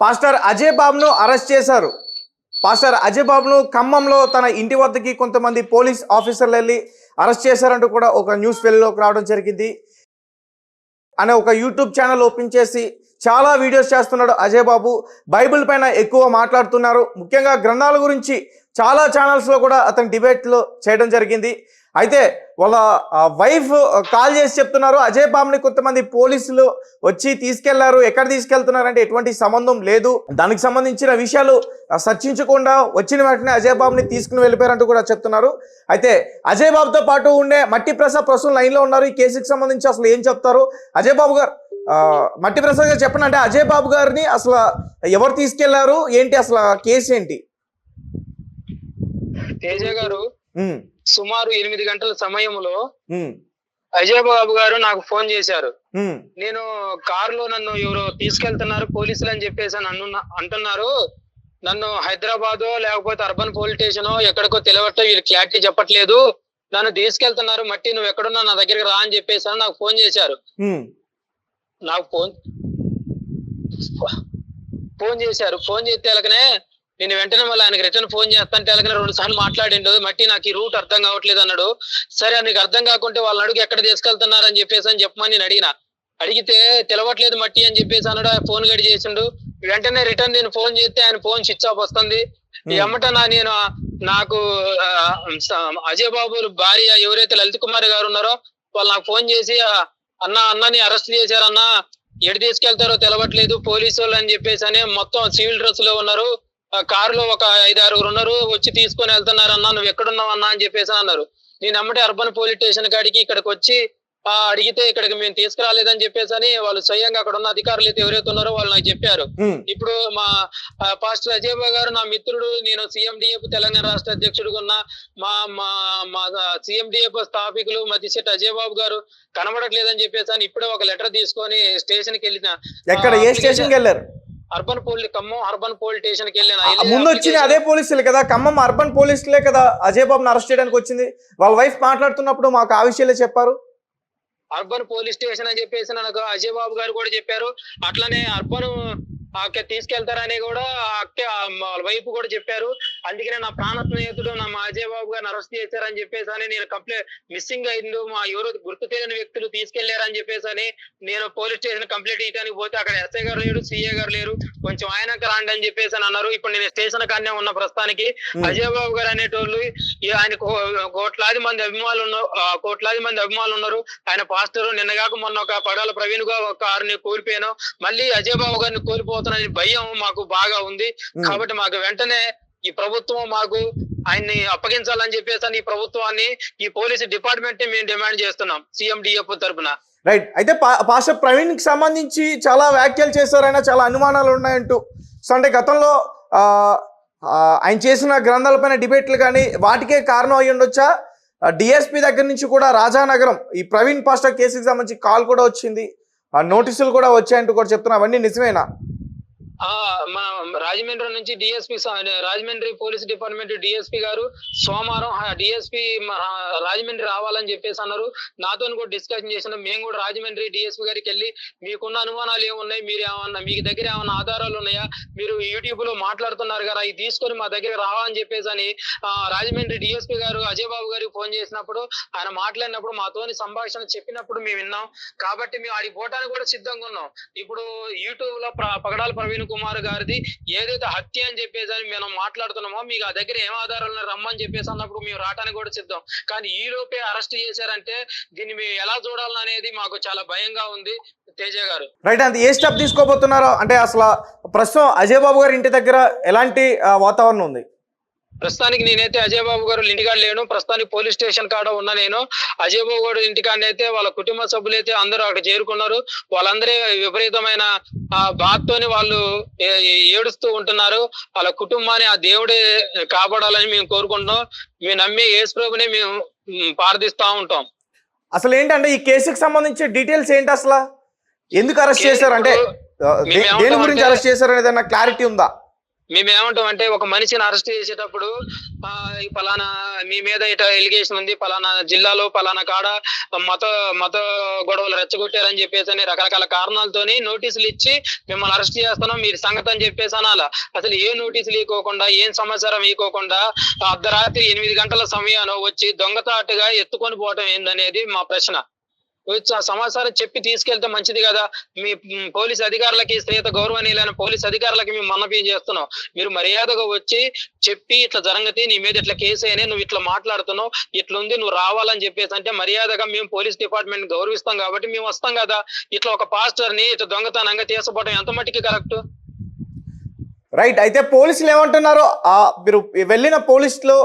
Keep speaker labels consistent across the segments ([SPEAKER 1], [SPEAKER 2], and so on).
[SPEAKER 1] Pastor Ajay బాబును arrest చేశారు. Pastor Ajay బాబును ఖమ్మంలో తన ఇంటి వద్దకి కొంతమంది పోలీస్ ఆఫీసర్లు వెళ్ళి అరెస్ట్ చేశారంటూ కూడా ఒక న్యూస్ వెళ్ళిలోకి రావడం జరిగింది. అనే ఒక యూట్యూబ్ ఛానల్ ఓపెన్ చేసి చాలా వీడియోస్ చేస్తున్నాడు అజయ్ బాబు. బైబిల్ పైన ఎక్కువ మాట్లాడుతున్నారు. ముఖ్యంగా గ్రంథాల గురించి చాలా ఛానల్స్లో కూడా అతను డిబేట్లు చేయడం జరిగింది. అయితే వాళ్ళ వైఫ్ కాల్ చేసి చెప్తున్నారు అజయ్ బాబుని కొంతమంది పోలీసులు వచ్చి తీసుకెళ్ళారు. ఎక్కడ తీసుకెళ్తున్నారంటే ఎటువంటి సంబంధం లేదు. దానికి సంబంధించిన విషయాలు చర్చించకుండా వచ్చిన వెంటనే అజయ్ బాబుని తీసుకుని వెళ్ళిపోయారంటూ కూడా చెప్తున్నారు. అయితే అజయ్ బాబుతో పాటు ఉండే మట్టి ప్రసాద్ ప్రస్తుతం లైన్లో ఉన్నారు. ఈ కేసుకి సంబంధించి అసలు ఏం చెప్తారు? అజయ్ బాబు గారు మట్టి ప్రసాద్ గారు చెప్పండి అంటే అజయ్ బాబు గారిని అసలు ఎవరు తీసుకెళ్ళారు? ఏంటి అసలు కేసు ఏంటి?
[SPEAKER 2] తేజ గారు సుమారు ఎనిమిది గంటల సమయంలో అజయ్ బాబు గారు నాకు ఫోన్ చేశారు. నేను కారులో నన్ను ఎవరో తీసుకెళ్తున్నారు పోలీసులు అని చెప్పేసి అని అంటున్నారు. నన్ను హైదరాబాద్ లేకపోతే అర్బన్ పోలీస్ స్టేషన్ ఎక్కడికో తెలియట్లేదు వీళ్ళు క్లారిటీ చెప్పట్లేదు. నన్ను తీసుకెళ్తున్నారు మట్టి నువ్వు ఎక్కడున్నా నా దగ్గరికి రా అని చెప్పేసి అని నాకు ఫోన్ చేశారు. నాకు ఫోన్ ఫోన్ చేశారు. ఫోన్ చేస్తే ఎలాగనే నేను వెంటనే మళ్ళీ ఆయనకి రిటర్న్ ఫోన్ చేస్తాంటే ఎలాగనే రెండు సార్లు మాట్లాడిండు. మట్టి నాకు ఈ రూట్ అర్థం కావట్లేదు అన్నాడు. సరే నీకు అర్థం కాకుంటే వాళ్ళని అడుగు ఎక్కడ తీసుకెళ్తున్నారు అని చెప్పేసి అని చెప్పమని నేను అడిగిన. అడిగితే తెలవట్లేదు మట్టి అని చెప్పేసి అన్నాడు. ఆయన ఫోన్ గడి చేసిండు. వెంటనే రిటర్న్ నేను ఫోన్ చేస్తే ఆయన ఫోన్ స్విచ్ ఆఫ్ వస్తుంది. ఎమ్మట నా నేను నాకు అజయ్ బాబు భార్య ఎవరైతే లలిత్ కుమార్ గారు ఉన్నారో వాళ్ళు నాకు ఫోన్ చేసి "ఆ, అన్న అన్నని అరెస్ట్ చేశారన్నా ఎటు తీసుకెళ్తారో తెలవట్లేదు పోలీసు వాళ్ళు అని చెప్పేసి అని మొత్తం సివిల్ డ్రెస్లో ఉన్నారు. కారులో ఒక ఐదు ఆరుగురు ఉన్నారు వచ్చి తీసుకొని వెళ్తున్నారు అన్న నువ్వు ఎక్కడున్నావు అన్న అని చెప్పేసి అన్నారు. నేను అమ్మటే అర్బన్ పోలీస్ స్టేషన్ కాడికి ఇక్కడికి వచ్చి ఆ అడిగితే ఇక్కడికి మేము తీసుకురాలేదని చెప్పేసి అని వాళ్ళు స్వయంగా అక్కడ ఉన్న అధికారులు అయితే ఎవరైతే ఉన్నారో వాళ్ళు నాకు చెప్పారు. ఇప్పుడు మా పాస్టర్ అజయ్ గారు నా మిత్రుడు నేను సీఎండిఎఫ్ తెలంగాణ రాష్ట్ర అధ్యక్షుడుగా ఉన్న మా మా మా సీఎండిఎఫ్ స్థాపికులు మతిశెట్టి అజయ్ బాబు గారు కనబడట్లేదని చెప్పేసి అని ఇప్పుడే ఒక లెటర్ తీసుకొని స్టేషన్కి వెళ్ళిన.
[SPEAKER 1] ఎక్కడ? ఏ స్టేషన్కి వెళ్ళారు?
[SPEAKER 2] Urban police Khammam urban police స్టేషన్కి వెళ్ళిన
[SPEAKER 1] ముందు వచ్చింది అదే పోలీసులు కదా. ఖమ్మం అర్బన్ పోలీసులే కదా అజయ్ బాబుని అరెస్ట్ చేయడానికి వచ్చింది. వాళ్ళ వైఫ్ మాట్లాడుతున్నప్పుడు మాకు ఆ విషయాలే చెప్పారు.
[SPEAKER 2] అర్బన్ పోలీస్ స్టేషన్ అని చెప్పేసి నాకు అజయ్ బాబు గారు కూడా చెప్పారు. అట్లనే అర్బన్ అక్క తీసుకెళ్తారని కూడా అక్క వైపు కూడా చెప్పారు. అందుకనే నా ప్రాణ స్నేహితుడు నా మా అజయ్ బాబు గారిని అరెస్ట్ చేశారని చెప్పేసి అని నేను కంప్లైంట్ మిస్సింగ్ అయిండు. మా ఎవరు గుర్తు తెలియని వ్యక్తులు తీసుకెళ్ళారని చెప్పేసి అని నేను పోలీస్ స్టేషన్ కంప్లైంట్ ఇవ్వడానికి పోతే అక్కడ ఎస్ఐ గారు లేరు సిఏ గారు లేరు. కొంచెం ఆయనక రాండి అని చెప్పేసి అని అన్నారు. ఇప్పుడు నేను స్టేషన్ కాడనే ఉన్న ప్రస్తుతానికి. అజయ్ బాబు గారు అనేటోళ్ళు ఆయన కోట్లాది మంది అభిమానులు ఉన్నారు. కోట్లాది మంది అభిమానులు ఉన్నారు. ఆయన పాస్టర్. నిన్నగాక మొన్న ఒక పడాల ప్రవీణ్గా ఒక ఆరుని కోల్పోయాను. మళ్ళీ అజయ్ బాబు గారిని కోల్పోతున్న భయం మాకు బాగా ఉంది. కాబట్టి మాకు వెంటనే ఈ ప్రభుత్వం మాకు ఆయన్ని అప్పగించాలని చెప్పేసి ఈ ప్రభుత్వాన్ని ఈ పోలీసు డిపార్ట్మెంట్ని మేము డిమాండ్ చేస్తున్నాం సీఎం డిఎఫ్ తరపున.
[SPEAKER 1] రైట్ అయితే పా- పాస్టర్ ప్రవీణ్కి సంబంధించి చాలా వ్యాఖ్యలు చేశారైనా చాలా అనుమానాలు ఉన్నాయంటూ. సో అంటే గతంలో ఆయన చేసిన గ్రంథాలపైన డిబేట్లు కానీ వాటికే కారణం అయి ఉండొచ్చా? డిఎస్పి దగ్గర నుంచి కూడా రాజానగరం ఈ ప్రవీణ్ పాస్టర్ కేసుకి సంబంధించి కాల్ కూడా వచ్చింది. నోటీసులు కూడా వచ్చాయంటూ కూడా చెప్తున్నా అవన్నీ నిజమేనా?
[SPEAKER 2] మన రాజమండ్రి నుంచి DSP Rajahmundry police department DSP గారు సోమవారం డిఎస్పి రాజమండ్రి రావాలని చెప్పేసి అన్నారు. నాతో కూడా డిస్కషన్ చేసిన మేము కూడా రాజమండ్రి డిఎస్పి గారికి వెళ్ళి మీకున్న అనుమానాలు ఏమున్నాయి మీరు ఏమన్నా మీ దగ్గర ఏమన్నా ఆధారాలు ఉన్నాయా? మీరు యూట్యూబ్లో మాట్లాడుతున్నారు కదా ఇది తీసుకొని మా దగ్గర రావాలని చెప్పేసి అని రాజమండ్రి డిఎస్పి గారు అజయ్ బాబు గారికి ఫోన్ చేసినప్పుడు ఆయన మాట్లాడినప్పుడు మాతోని సంభాషణ చెప్పినప్పుడు మేము విన్నాం. కాబట్టి మేము ఆడికి పోవడానికి కూడా సిద్ధంగా ఉన్నాం. ఇప్పుడు యూట్యూబ్లో ప్ర- పగడాల ప్రవీణ్ కుమార్ గారిది ఏదైతే హత్య అని చెప్పేసి అని మనం మాట్లాడుతున్నామో మీకు ఆ దగ్గర ఏం ఆధారాలు రమ్మని చెప్పేసి అన్నప్పుడు మేము రావడానికి కూడా సిద్ధం. కానీ ఈ లోపే అరెస్ట్ చేశారంటే దీన్ని మేము ఎలా చూడాలని అనేది మాకు చాలా భయంగా ఉంది తేజ గారు.
[SPEAKER 1] రైట్ అంత ఏ స్టెప్ తీసుకోబోతున్నారో? అంటే అసలు ప్రస్తుతం అజయ్ బాబు గారి ఇంటి దగ్గర ఎలాంటి వాతావరణం ఉంది?
[SPEAKER 2] ప్రస్తుతానికి నేనైతే అజయ్ బాబు గారు ఇంటికాడ లేను ప్రస్తుతానికి పోలీస్ స్టేషన్ కాడ ఉన్నా నేను. అజయ్ బాబు గారు ఇంటికాడ అయితే వాళ్ళ కుటుంబ సభ్యులైతే అందరూ అక్కడ చేరుకున్నారు. వాళ్ళందరే విపరీతమైన ఆ బాధతోని వాళ్ళు ఏ- ఏ- ఏడుస్తూ ఉంటున్నారు. వాళ్ళ కుటుంబాన్ని ఆ దేవుడే కాపాడాలని మేము కోరుకుంటున్నాం. మేము నమ్మి యేసు ప్రభుని మేము ప్రార్థిస్తా ఉంటాం.
[SPEAKER 1] అసలు ఏంటంటే ఈ కేసుకి సంబంధించి డీటెయిల్స్ ఏంటి అసలు? ఎందుకు అరెస్ట్ చేశారు? అంటే దేని గురించి అరెస్ట్ చేశారు అనేది క్లారిటీ ఉందా?
[SPEAKER 2] మేము ఏమంటాం అంటే ఒక మనిషిని అరెస్ట్ చేసేటప్పుడు ఆ, ఈ పలానా మీ మీద ఇట ఎలిగేషన్ ఉంది పలానా జిల్లాలో పలానా కాడ మత మత గొడవలు రెచ్చగొట్టారని చెప్పేసి అని రకరకాల కారణాలతోని నోటీసులు ఇచ్చి మిమ్మల్ని అరెస్ట్ చేస్తున్నాం మీరు సంగతి అని చెప్పేసి అనాల. అసలు ఏ నోటీసులు ఇవ్వకుండా ఏం సమాచారం ఇవ్వకుండా అర్ధరాత్రి ఎనిమిది గంటల సమయాన్ని వచ్చి దొంగతాటుగా ఎత్తుకొని పోవటం ఏందనేది మా ప్రశ్న. సమాచారం చెప్పి తీసుకెళ్తే మంచిది కదా. మీ పోలీస్ అధికారులకి శ్రేత గౌరవనీయులైన పోలీస్ అధికారులకి మేము మనవి చేస్తున్నాం? మీరు మర్యాదగా వచ్చి చెప్పి ఇట్లా జరగతి నీ మీద ఇట్లా కేసు అయినా నువ్వు ఇట్లా మాట్లాడుతున్నావు ఇట్లా ఉంది నువ్వు రావాలని చెప్పేసి అంటే మర్యాదగా మేము పోలీస్ డిపార్ట్మెంట్ గౌరవిస్తాం కాబట్టి మేము వస్తాం కదా. ఇట్లా ఒక పాస్టర్ని ఇట్లా దొంగతనంగా తీసుకోవడం ఎంత మట్టికి కరెక్ట్?
[SPEAKER 1] రైట్ అయితే పోలీసులు ఏమంటున్నారో ఆ మీరు వెళ్ళిన పోలీసులు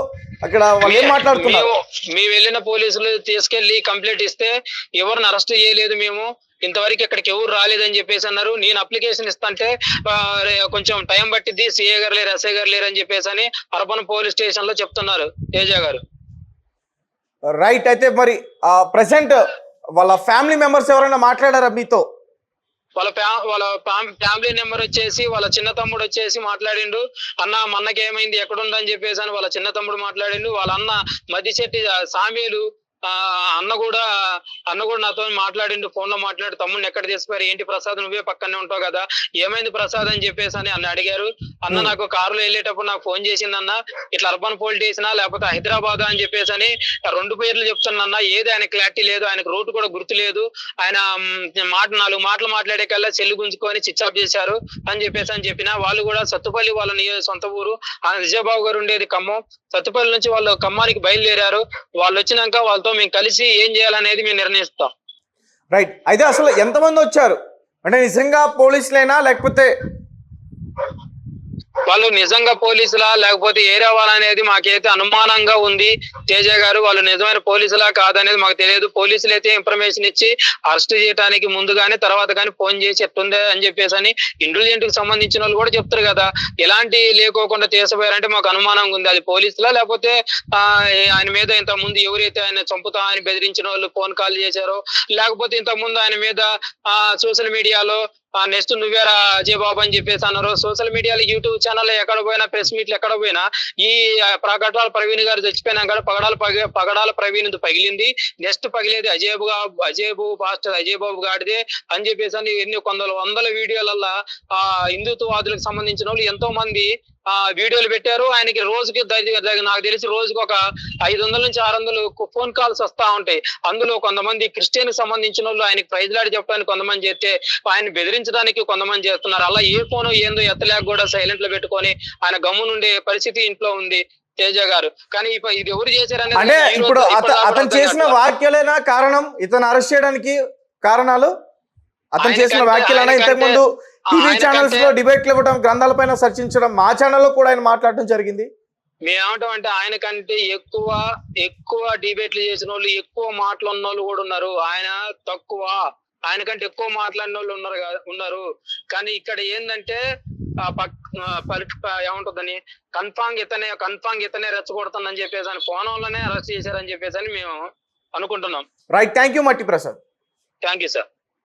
[SPEAKER 1] అక్కడ వాళ్ళు ఏం మాట్లాడుతున్నారు?
[SPEAKER 2] మేము వెళ్ళిన పోలీసులు తీసుకెళ్ళి కంప్లైంట్ ఇస్తే ఎవరిని అరెస్ట్ చేయలేదు మేము. ఇంతవరకు ఇక్కడికి ఎవరు రాలేదని చెప్పేసి అన్నారు. నేను అప్లికేషన్ ఇస్తాంటే కొంచెం టైం పట్టిద్ది. సిఏ గారు లేరు ఎస్ఐ గారు లేరు అని చెప్పేసి అని అర్బన్ పోలీస్ స్టేషన్లో చెప్తున్నారు. తేజ గారు.
[SPEAKER 1] రైట్ అయితే మరి ప్రెసెంట్ వాళ్ళ ఫ్యామిలీ మెంబర్స్ ఎవరైనా మాట్లాడారా మీతో?
[SPEAKER 2] వాళ్ళ ఫ్యా వాళ్ళ ఫ్యామిలీ నెంబర్ వచ్చేసి వాళ్ళ చిన్న తమ్ముడు వచ్చేసి మాట్లాడిండు. అన్న మన్నకేమైంది? ఏమైంది ఎక్కడుందని చెప్పేసి అని వాళ్ళ చిన్న తమ్ముడు మాట్లాడిండు. వాళ్ళ అన్న మధ్య చెట్టి సామీలు అన్న కూడా అన్న కూడా నాతో మాట్లాడిండు ఫోన్లో మాట్లాడి తమ్ముడిని ఎక్కడ తీసుకుపోయారు ఏంటి ప్రసాద్ నువ్వే పక్కనే ఉంటావు కదా ఏమైంది ప్రసాద్ అని చెప్పేసి అని అన్న అడిగారు అన్న. నాకు కారులో వెళ్ళేటప్పుడు నాకు ఫోన్ చేసింది అన్న ఇట్లా అర్బన్ పోల్ చేసినా లేకపోతే హైదరాబాద్ అని చెప్పేసి అని రెండు పేర్లు చెప్తున్నా ఏది ఆయన క్లారిటీ లేదు ఆయనకు రూట్ కూడా గుర్తు లేదు ఆయన మాట నాలుగు మాటలు మాట్లాడే కల్లా చెల్లి గుంజుకొని చిచ్చాప్ చేశారు అని చెప్పేసి అని చెప్పిన వాళ్ళు కూడా సత్తుపల్లి వాళ్ళ సొంత ఊరు ఆ విజయబాబు గారు ఉండేది ఖమ్మం సత్తుపల్లి నుంచి వాళ్ళు ఖమ్మానికి బయలుదేరారు వాళ్ళు వచ్చినాక వాళ్ళతో మేము కలిసి ఏం చేయాలనేది మేము నిర్ణయిస్తాం.
[SPEAKER 1] రైట్ అయితే అసలు ఎంతమంది వచ్చారు? అంటే నిజంగా పోలీసులైనా? లేకపోతే
[SPEAKER 2] వాళ్ళు నిజంగా పోలీసులా లేకపోతే ఏరియా వాళ్ళ అనేది మాకైతే అనుమానంగా ఉంది. తేజ గారు వాళ్ళు నిజమైన పోలీసులా కాదనేది మాకు తెలియదు. పోలీసులు అయితే ఇన్ఫర్మేషన్ ఇచ్చి అరెస్ట్ చేయడానికి ముందు కానీ తర్వాత కానీ ఫోన్ చేసి ఎట్టుందే అని చెప్పేసి అని ఇంటెలిజెంట్కి సంబంధించిన వాళ్ళు కూడా చెప్తారు కదా. ఎలాంటి లేకోకుండా తీసిపోయారంటే మాకు అనుమానంగా ఉంది. అది పోలీసులా లేకపోతే ఆ ఆయన మీద ఇంత ముందు ఎవరైతే ఆయన చంపుతా అని బెదిరించిన వాళ్ళు ఫోన్ కాల్ చేశారో లేకపోతే ఇంత ముందు ఆయన మీద ఆ సోషల్ మీడియాలో నెక్స్ట్ నువ్వేరా అజయ్ బాబు అని చెప్పేసి అన్నారు. సోషల్ మీడియాలో యూట్యూబ్ ఛానల్ ఎక్కడ పోయినా ప్రెస్ మీట్లు ఎక్కడ పోయినా ఈ ప్రగడాల ప్రవీణ్ గారు చచ్చిపోయినాక కూడా పగడాల పగడాల ప్రవీణ్ పగిలింది. నెక్స్ట్ పగిలేది అజయ్ బాబు అజయ్ బాబు పాస్టర్ అజయ్ బాబు గాడిదే అని చెప్పేసి అని ఎన్ని కొందరు వందల వీడియోలల్లో ఆ హిందుత్వవాదులకు సంబంధించిన వాళ్ళు ఎంతో మంది ఆ వీడియోలు పెట్టారు. ఆయనకి రోజుకి నాకు తెలిసి రోజుకి ఒక ఐదు వందల నుంచి ఆరు వందలు ఫోన్ కాల్స్ వస్తా ఉంటాయి. అందులో కొంతమంది క్రిస్టియన్కి సంబంధించిన వాళ్ళు ఆయనకి ప్రైజ్ లాడి చెప్పడానికి కొంతమంది చేస్తే ఆయన బెదిరించడానికి కొంతమంది చేస్తున్నారు. అలా ఏ ఫోన్ ఏందో ఎత్తలేక కూడా సైలెంట్లో పెట్టుకొని ఆయన గమ్మునుండే పరిస్థితి ఇంట్లో ఉంది తేజ గారు. కానీ ఇది ఎవరు చేశారనేది
[SPEAKER 1] అంటే ఇప్పుడు అతను చేసిన. వ్యాఖ్యలేనా కారణం? ఇతను అరెస్ట్ చేయడానికి కారణాలు? అతను చేసిన వ్యాఖ్యలైనా? ఇంతకు ముందు టీవీ ఛానల్స్లో డిబేట్లు ఇవ్వడం గ్రంథాలపైన చర్చించడం మా ఛానల్లో కూడా ఆయన మాట్లాడడం జరిగింది.
[SPEAKER 2] మేమేమంటాం అంటే ఆయన కంటే ఎక్కువ ఎక్కువ డిబేట్లు చేసిన వాళ్ళు ఎక్కువ మాట్లాడిన వాళ్ళు కూడా ఉన్నారు. ఆయన తక్కువ ఆయన కంటే ఎక్కువ మాట్లాడిన వాళ్ళు ఉన్నారు ఉన్నారు. కానీ ఇక్కడ ఏంటంటే ఏముంటుందని కన్ఫామ్ ఇతనే కన్ఫామ్ ఇతనే రెచ్చగొడుతుందని చెప్పేసి అని కోణంలోనే అరెస్ట్ చేశారని చెప్పేసి అని మేము అనుకుంటున్నాం.
[SPEAKER 1] రైట్ థ్యాంక్ యూ మట్టి ప్రసాద్.
[SPEAKER 2] Thank you sir